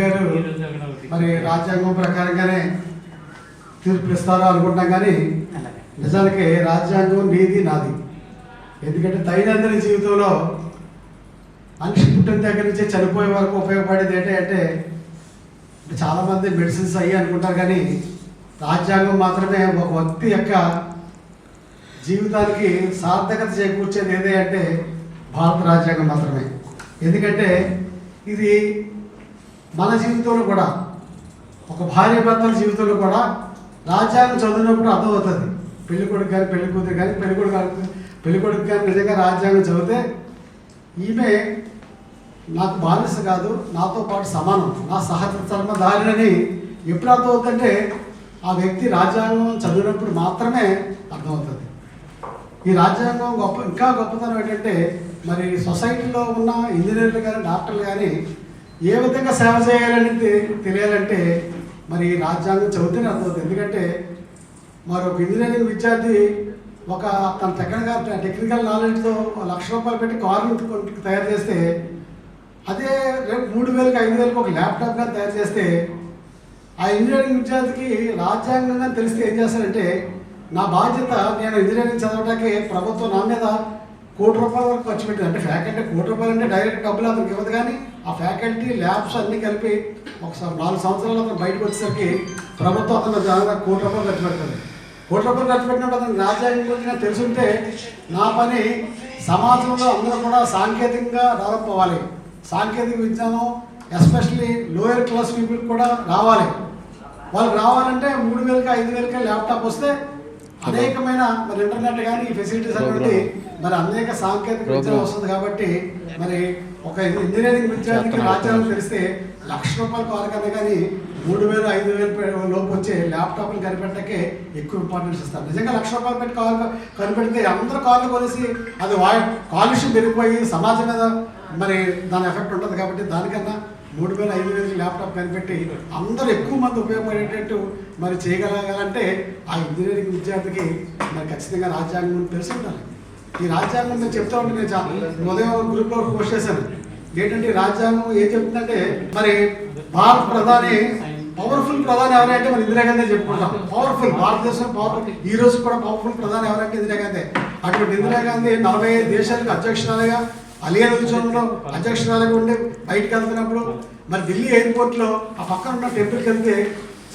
గారు మరి రాజ్యాంగం ప్రకారంగానే తీర్పు ఇస్తారో అనుకుంటాం కానీ నిజానికి రాజ్యాంగం నీది నాది. ఎందుకంటే దైనందిన జీవితంలో మనిషి పుట్టిన దగ్గర నుంచి చనిపోయే వరకు ఉపయోగపడేది ఏంటంటే అంటే చాలామంది మెడిసిన్స్ అయ్యి అనుకుంటారు కానీ రాజ్యాంగం మాత్రమే ఒక వ్యక్తి యొక్క జీవితానికి సార్థకత చేకూర్చేది ఏదే అంటే భారత రాజ్యాంగం మాత్రమే. ఎందుకంటే ఇది మన జీవితంలో కూడా ఒక భార్య భర్తల జీవితంలో కూడా రాజ్యాంగం చదివినప్పుడు అర్థమవుతుంది. పెళ్ళి కొడుకు కానీ పెళ్ళి కూతురు కానీ పెళ్ళి కొడుకు కానీ- పెళ్ళి కొడుకు కానీ నిజంగా రాజ్యాంగం చదివితే ఈమె నాకు బానిస కాదు నాతో పాటు సమానం. నా సహధర్మధారిణని ఎప్పుడు అర్థమవుతుందంటే ఆ వ్యక్తి రాజ్యాంగం చదివినప్పుడు మాత్రమే అర్థమవుతుంది. ఈ రాజ్యాంగం గొప్ప ఇంకా గొప్పతనం ఏంటంటే మరి సొసైటీలో ఉన్న ఇంజనీర్లు కానీ డాక్టర్లు కానీ ఏ విధంగా సేవ చేయాలని తెలియాలంటే మరి రాజ్యాంగం చదివితేనే అర్థమవుతుంది. ఎందుకంటే మరి ఒక ఇంజనీరింగ్ విద్యార్థి ఒక తన టెక్నికల్ టెక్నికల్ నాలెడ్జ్తో లక్ష రూపాయలు పెట్టి కారు తయారు చేస్తే అదే రేపు మూడు వేలకు ఐదు వేలకు ఒక ల్యాప్టాప్ కానీ తయారు చేస్తే ఆ ఇంజనీరింగ్ విద్యార్థికి రాజ్యాంగంగా తెలిస్తే ఏం చేస్తారంటే నా బాధ్యత నేను ఇంజనీరింగ్ చదవడానికి ప్రభుత్వం నా మీద కోటి రూపాయల వరకు ఖర్చు పెట్టింది. అంటే ఫ్యాకల్టీ కోటి రూపాయలు అంటే డైరెక్ట్ డబ్బులు అతనికి ఇవ్వదు కానీ ఆ ఫ్యాకల్టీ ల్యాబ్స్ అన్నీ కలిపి ఒకసారి నాలుగు సంవత్సరాలు అతను బయటకు వచ్చేసరికి ప్రభుత్వం అతను దాదాపు కోటి రూపాయలు ఖర్చు పెడుతుంది. కోటి రూపాయలు ఖర్చు పెట్టినప్పుడు అతనికి రాజ్యాంగం గురించి నాకు తెలుసుంటే నా పని సమాజంలో అందరూ కూడా సాంకేతికంగా డెవలప్ అవ్వాలి. సాంకేతిక విజ్ఞానం ఎస్పెషల్లీ లోయర్ క్లాస్ పీపుల్ కూడా రావాలి. వాళ్ళకి రావాలంటే మూడు వేలకి ఐదు వేలకి ల్యాప్టాప్ వస్తే అనేకమైన మరి ఇంటర్నెట్ కానీ ఫెసిలిటీస్ అనేవి మరి అనేక సాంకేతిక విద్య వస్తుంది కాబట్టి మరి ఒక ఇంజనీరింగ్ విద్యార్థికి రాజ్యాంగం తెలిస్తే లక్ష రూపాయలు కదా కానీ మూడు వేలు ఐదు వేలు లోపు వచ్చే ల్యాప్టాప్లు కనిపెట్టకే ఎక్కువ ఇంపార్టెన్స్ ఇస్తారు నిజంగా లక్ష రూపాయలు పెట్టి కావాలి కనిపెడితే అందరూ కార్లు కొనేసి అది వా కాలుష్యం పెరిగిపోయి సమాజం మీద మరి దాని ఎఫెక్ట్ ఉంటుంది కాబట్టి దానికన్నా మూడు వేల ఐదు వేలకి ల్యాప్టాప్ కనిపెట్టి అందరూ ఎక్కువ మంది ఉపయోగపడేటట్టు మరి చేయగలగాలంటే ఆ ఇంజనీరింగ్ విద్యార్థికి మరి ఖచ్చితంగా రాజ్యాంగం తెలిసి ఉండాలి. ఈ రాజ్యాంగం నేను చెప్తా ఉంటే నేను ఉదయం గ్రూప్లో పోస్ట్ చేశాను. ఏంటంటే రాజ్యాంగం ఏం చెప్తుందంటే మరి భారత ప్రధాని పవర్ఫుల్ ప్రధాని ఎవరంటే మన ఇందిరాగాంధీ చెప్పుకుంటాం. పవర్ఫుల్ భారతదేశం పవర్ఫుల్ ఈ రోజు కూడా పవర్ఫుల్ ప్రధాని ఎవరంటే ఇందిరాగాంధీ అటువంటి ఇందిరాగాంధీ నలభై ఐదు దేశాలకు అధ్యక్షురాలుగా అలియా ఉద్యమంలో అధ్యక్షురాలుగా ఉండి బయటకు వెళ్తున్నప్పుడు మరి ఢిల్లీ ఎయిర్పోర్ట్లో ఆ పక్కన ఉన్న టెంపుల్కి వెళ్తే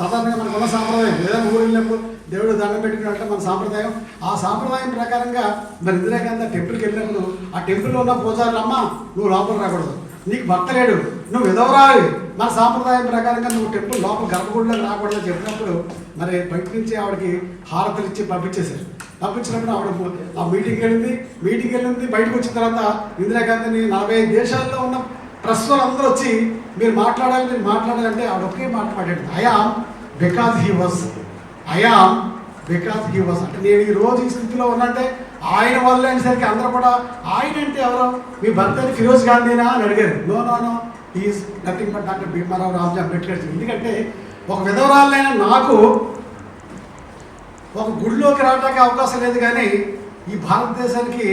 సాధారణంగా మనకు ఉన్న సాంప్రదాయం. ఏదైనా ఊరు దేవుడు దండం పెట్టుకున్నట్టు మన సాంప్రదాయం. ఆ సాంప్రదాయం ప్రకారంగా మరి ఇందిరాగాంధీ టెంపుల్కి వెళ్ళినప్పుడు ఆ టెంపుల్లో ఉన్న పూజారులు అమ్మ నువ్వు లోపల రాకూడదు. నీకు భర్త లేడు. నువ్వు విధవరాలి మన సాంప్రదాయం ప్రకారంగా నువ్వు టెంపుల్ లోపల గర్భగుడిలోకి రాకూడదని చెప్పినప్పుడు మరి బయట నుంచి ఆవిడకి హారతలు ఇచ్చి పంపించేశారు. పంపించినప్పుడు ఆవిడ ఆ మీటింగ్కి వెళ్ళింది. మీటింగ్కి వెళ్ళింది. బయటకు వచ్చిన తర్వాత ఇందిరాగాంధీని నలభై ఐదు దేశాల్లో ఉన్న ప్రెస్ అందరూ వచ్చి మీరు మాట్లాడాలి మీరు మాట్లాడాలంటే ఆవిడ ఒకే మాట్లాడాడు. I am because he was I am because he was అంటే నేను ఈ రోజు ఈ స్థితిలో ఉన్నంటే ఆయన వల్ల అనేసరికి అందరూ కూడా ఆయన అంటే ఎవరు? మీ భర్త ఫిరోజ్ గాంధీనా? అని అడిగారు. No no no is nothing but doctor Bhimrao Ramji Ambedkar ఎందుకంటే ఒక విధవరాలైన నాకు ఒక గుడిలోకి రావడానికి అవకాశం లేదు కానీ ఈ భారతదేశానికి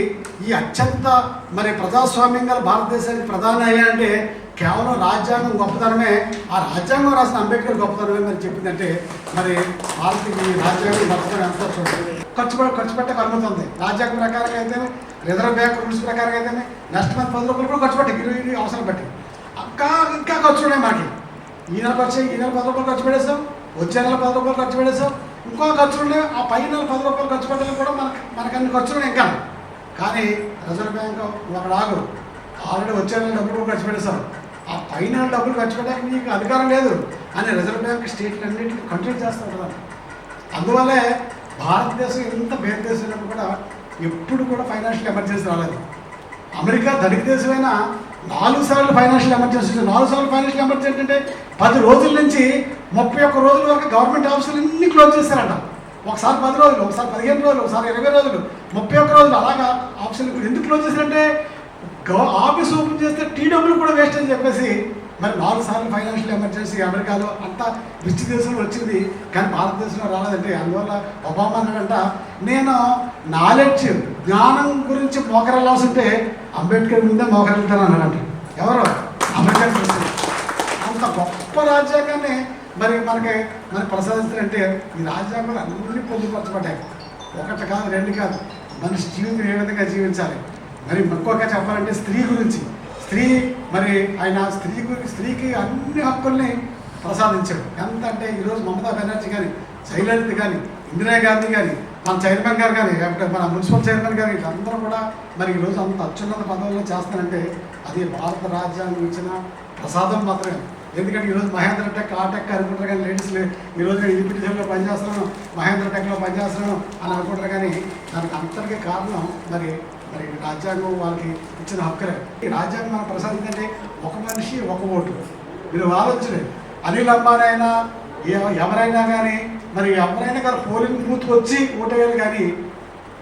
ఈ అత్యంత మరి ప్రజాస్వామ్యం గల భారతదేశానికి ప్రధాన అయ్యా అంటే కేవలం రాజ్యాంగం గొప్పతనమే ఆ రాజ్యాంగం రాసిన అంబేద్కర్ గొప్పతనమే మరి చెప్పిందంటే మరి భారతీయ రాజ్యాంగం గొప్పతనం ఎంత చూడండి ఖర్చు ఖర్చు పెట్టక పరిమితి ఉంది. రాజ్యాంగం ప్రకారంగా అయితే రిజర్వ్ బ్యాంక్ రూల్స్ ప్రకారం అయితే నెక్స్ట్ మంత్ పది రూపాయలు కూడా ఖర్చు పెట్టి ఇరవై అవసరం పెట్టి. ఇంకా ఇంకా ఖర్చు ఉన్నాయి మనకి. ఈ నెల వచ్చి ఈ నెల పది రూపాయలు ఖర్చు పెట్టేస్తాం వచ్చే నెల పది రూపాయలు ఖర్చు పెట్టేస్తాం ఇంకో ఖర్చులు ఉన్నాయి ఆ పై నెల పది రూపాయలు ఖర్చు పెట్టడం కూడా మనకి మనకు అన్ని ఖర్చులు ఇంకా. కానీ రిజర్వ్ బ్యాంక్ అక్కడ ఆగు. ఆల్రెడీ వచ్చే నెల డబ్బులు ఖర్చు పెట్టేస్తాం పైన డబ్బులు ఖర్చు పెట్టడానికి నీకు అధికారం లేదు. అని రిజర్వ్ బ్యాంక్ స్టేట్లు అన్నింటినీ కంట్రోల్ చేస్తారు కదా. అందువల్లే భారతదేశం ఎంత పేద దేశం కూడా ఎప్పుడు కూడా ఫైనాన్షియల్ ఎమర్జెన్సీ రాలేదు. అమెరికా ధనిక దేశమైనా నాలుగు సార్లు ఫైనాన్షియల్ ఎమర్జెన్సీ వచ్చింది. నాలుగు సార్లు ఫైనాన్షియల్ ఎమర్జెన్సీ అంటే పది రోజుల నుంచి ముప్పై ఒక్క రోజుల వరకు గవర్నమెంట్ ఆఫీసులు అన్ని క్లోజ్ చేశారంట. ఒకసారి పది రోజులు ఒకసారి పదిహేను రోజులు ఒకసారి ఇరవై రోజులు ముప్పై ఒక్క రోజులు అలాగా ఆఫీసులు ఎందుకు క్లోజ్ చేశారంటే ఆఫీస్ ఓపెన్ చేస్తే టీ కూడా వేస్ట్ అని చెప్పేసి మరి నాలుగు సార్లు ఫైనాన్షియల్ ఎమర్జెన్సీ అమెరికాలో అంతా రిచ్ దేశంలో వచ్చింది. కానీ భారతదేశంలో రాలేదంటే అందువల్ల ఒబామా అన్నాడంట నేను నాలెడ్జ్ జ్ఞానం గురించి మోకరెళ్ళాల్సి ఉంటే అంబేద్కర్ ముందే మోకరెళ్తాను అన్నాడంట. ఎవరు? అంబేద్కర్ అంత గొప్ప రాజ్యాంగాన్ని మరి మనకి మరి ప్రసాదిస్తారంటే ఈ రాజ్యాంగంలో అన్ని పొందుపరచబడ్డాయి. ఒకటి కాదు రెండు కాదు. మనిషి జీవితం ఏ విధంగా జీవించాలి? మరి ఇంకొక చెప్పాలంటే స్త్రీ గురించి. స్త్రీ మరి ఆయన స్త్రీ గురించి స్త్రీకి అన్ని హక్కుల్ని ప్రసాదించాడు. ఎంత అంటే ఈరోజు మమతా బెనర్జీ కానీ జయలలిత కానీ ఇందిరాగాంధీ కానీ మన చైర్మన్ గారు కానీ లేకపోతే మన మున్సిపల్ చైర్మన్ గారు వీళ్ళందరూ కూడా మరి ఈరోజు అంత అత్యున్నత పదవుల్లో చేస్తారంటే అది భారత రాజ్యాంగం ఇచ్చిన ప్రసాదం మాత్రమే. ఎందుకంటే ఈరోజు మహేంద్ర టెక్ ఆ టెక్ అనుకుంటారు కానీ లేడీస్ ఈరోజు నేను ఇన్విటేషన్లో పనిచేస్తున్నాను మహేంద్ర టెక్లో పనిచేస్తున్నాను అని అనుకుంటారు కానీ దానికి అంతటికీ కారణం మరి మరి రాజ్యాంగం వాళ్ళకి ఇచ్చిన హక్కులే ఈ రాజ్యాంగం మనం ప్రసాదించంటే ఒక మనిషి ఒక ఓటు. మీరు ఆలోచించలేదు అనిల్ అంబానైనా ఎవరైనా కానీ మరి ఎవరైనా కానీ పోలింగ్ బూత్కి వచ్చి ఓటేయాలి కానీ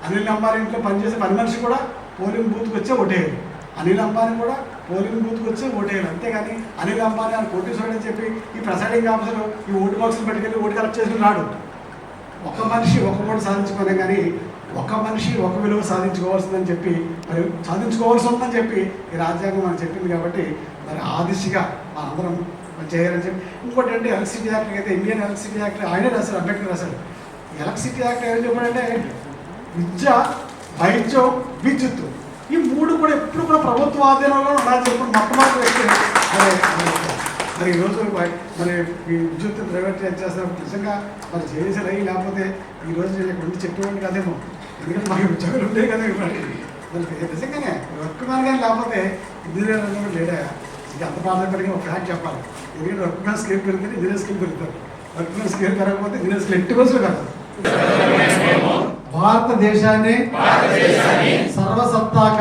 అనిల్ అంబానీ ఇంట్లో పనిచేసే పని మనిషి కూడా పోలింగ్ బూత్కి వచ్చే ఓటేయాలి. అనిల్ అంబానీ కూడా పోలింగ్ బూత్కి వచ్చి ఓటేయాలి. అంతేగాని అనిల్ అంబానీ అని కోటేశ్వరుడు అని చెప్పి ఈ ప్రెసైడింగ్ ఆఫీసర్ ఈ ఓటు బాక్సులు పెట్టుకెళ్ళి ఓటు కలెక్ట్ చేసుకుని రాడు ఒక మనిషి ఒక ఓటు సాధించుకునే కానీ ఒక మనిషి ఒక విలువ సాధించుకోవాల్సిందని చెప్పి మరి సాధించుకోవాల్సి ఉందని చెప్పి ఈ రాజ్యాంగం మనకు చెప్పింది కాబట్టి మరి ఆ దిశగా మనందరం చేయాలని చెప్పి. ఇంకోటి అంటే ఎలక్ట్రిసిటీ యాక్ట్ అయితే ఇండియన్ ఎలక్ట్రిసిటీ యాక్ట్ ఆయనే రాశారు అంబేద్కర్ రాశారు ఎలక్ట్రిసిటీ యాక్ట్ ఏం చెప్పాడంటే విద్య వైద్యం విద్యుత్తు ఈ మూడు కూడా ఎప్పుడు కూడా ప్రభుత్వ ఆధీనంలో ఉండాలని చెప్పి మొట్టమొదటి వ్యక్తి మరి ఈరోజు వై- మరి ఈ విద్యుత్ ప్రైవేట్ చేస్తారు నిజంగా మరి చేసేది అయ్యి లేకపోతే ఈ రోజు నేను ఇక్కడ ఉండి చెప్పేవాడిని కదేమో. ఎందుకంటే మాకు ఉద్యోగాలు ఉంటాయి కదా మరి మరి నిజంగానే వర్క్ మ్యాన్ కానీ లేకపోతే ఇంజనీర్ అనేది లేడా? ఇది అంత బాధపడిగా ఒక ఫ్యాక్ట్ చెప్పాలి. ఎందుకంటే వర్క్ మ్యాన్ స్కిల్ పెరిగితే ఇంజనీర్ స్కిల్ పెరుగుతారు వర్క్ మ్యాన్ స్కిల్ పెరగకపోతే ఇంజనీర్ స్కిల్ ఎట్టి రోజులు కాదు భారతదేశాన్ని సర్వసత్తాక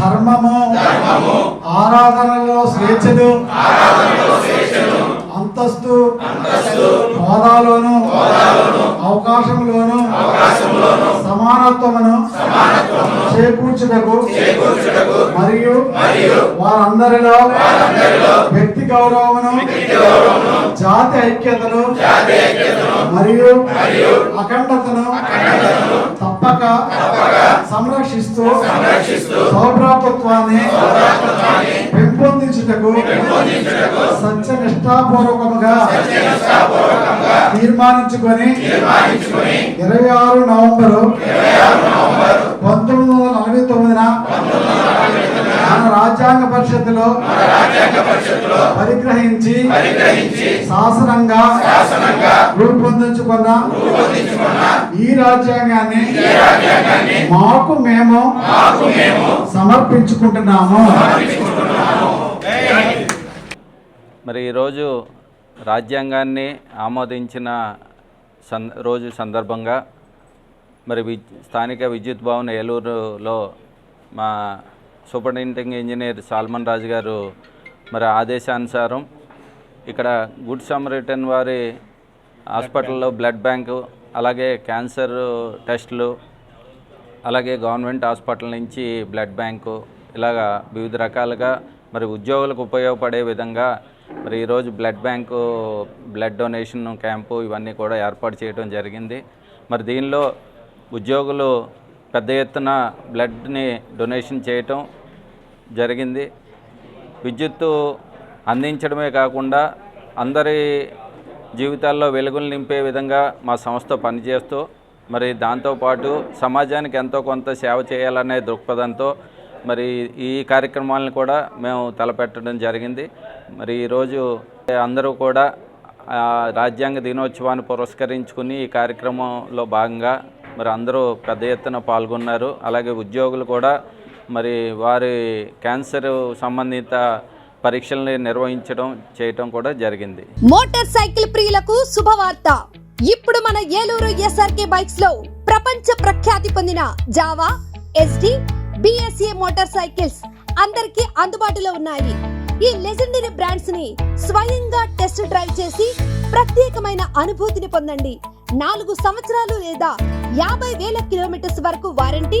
ధర్మము ఆరాధనలో స్వేచ్ఛను అంతస్తు హోదాలోను అవకాశంలోను సమానత్వమును చేకూర్చుటకు మరియు వారందరిలో వ్యక్తి గౌరవమును జాతి ఐక్యతను మరియు అఖండతను తప్పక సంరక్షిస్తూ సౌభ్రాతత్వాన్ని పెంపొందించుటకు సత్య నిష్ఠాపూర్వకముగా తీర్మానించుకొని ఇరవై ఆరు నవంబరు పంతొమ్మిది వందల నలభై తొమ్మిదిన మన రాజ్యాంగ పరిషత్తులో పరిగ్రహించి శాసనంగా రూపొందించుకున్న ఈ రాజ్యాంగాన్ని మాకు మేము సమర్పించుకుంటున్నాము. మరి ఈరోజు రాజ్యాంగాన్ని ఆమోదించిన సం రోజు సందర్భంగా మరి స్థానిక విద్యుత్ భవన్ ఏలూరులో మా సూపరింటెండింగ్ ఇంజనీర్ సాల్మన్ రాజు గారు మరి ఆదేశానుసారం ఇక్కడ గుడ్ సమరిటన్ వారి హాస్పిటల్లో బ్లడ్ బ్యాంకు అలాగే క్యాన్సర్ టెస్టులు అలాగే గవర్నమెంట్ హాస్పిటల్ నుంచి బ్లడ్ బ్యాంకు ఇలాగా వివిధ రకాలుగా మరి ఉద్యోగులకు ఉపయోగపడే విధంగా మరి ఈరోజు blood bank blood donation camp ఇవన్నీ కూడా ఏర్పాటు చేయడం జరిగింది. మరి దీనిలో ఉద్యోగులు పెద్ద ఎత్తున బ్లడ్ని డొనేషన్ చేయటం జరిగింది. విద్యుత్తు అందించడమే కాకుండా అందరి జీవితాల్లో వెలుగులు నింపే విధంగా మా సంస్థ పనిచేస్తూ మరి దాంతోపాటు సమాజానికి ఎంతో కొంత సేవ చేయాలనే దృక్పథంతో మరి ఈ కార్యక్రమాలను కూడా మేము తలపెట్టడం జరిగింది. మరి ఈరోజు అందరూ కూడా రాజ్యాంగ దినోత్సవాన్ని పురస్కరించుకుని ఈ కార్యక్రమంలో భాగంగా మరి అందరూ పెద్ద ఎత్తున పాల్గొన్నారు. అలాగే ఉద్యోగులు కూడా మరి వారి క్యాన్సర్ సంబంధిత పరీక్షల్ని నిర్వహించడం చేయటం కూడా జరిగింది. మోటార్ సైకిల్ ప్రియులకు శుభవార్త. ఇప్పుడు మన ఏలూరు ఎస్ఆర్కే బైక్స్లో ప్రపంచ ప్రఖ్యాతి పొందిన Jawa SD BSA motor cycles అందరికీ అందుబాటులో ఉన్నాయి. ఈ లెజెండరీ బ్రాండ్స్ని స్వయంగా టెస్ట్ డ్రైవ్ చేసి ప్రత్యేకమైన అనుభూతిని పొందండి. నాలుగు సంవత్సరాలు లేదా యాభై వేల కిలోమీటర్స్ వరకు warranty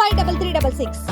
Five double three double six